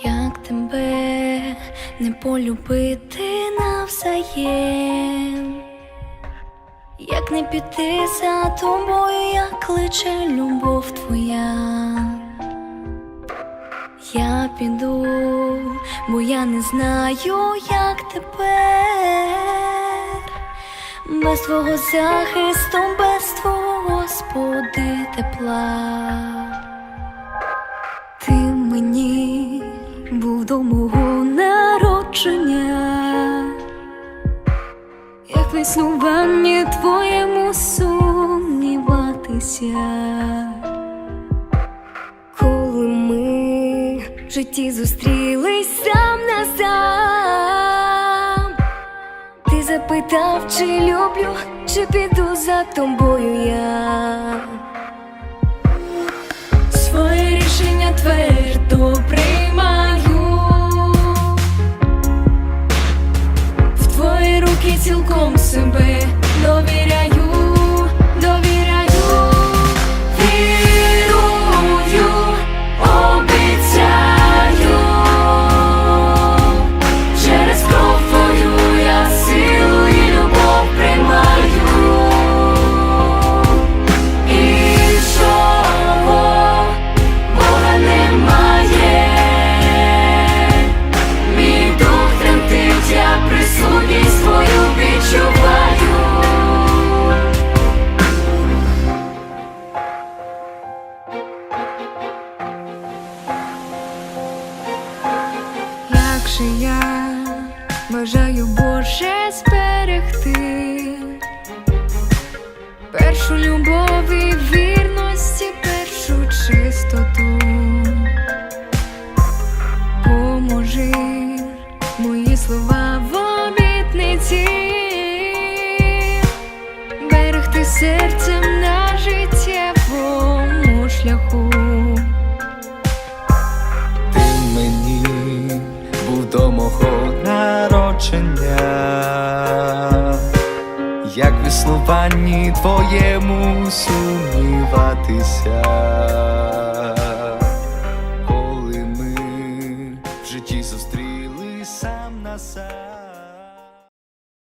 Як тебе не полюбити навзаєм, як не піти за тобою, як кличе любов твоя. Я піду, бо я не знаю, як тепер, без твого захисту, без твого Господи тепла. Ти мені до мого народження, як в існуванні твоєму сумніватися. Коли ми в житті зустрілись сам на сам, ти запитав, чи люблю, чи піду за тобою я. Цілком себе. Довіряю, Же я бажаю Боже зберегти побачення, як в існуванні твоєму сумніватися, коли ми в житті зустрілись сам на сам.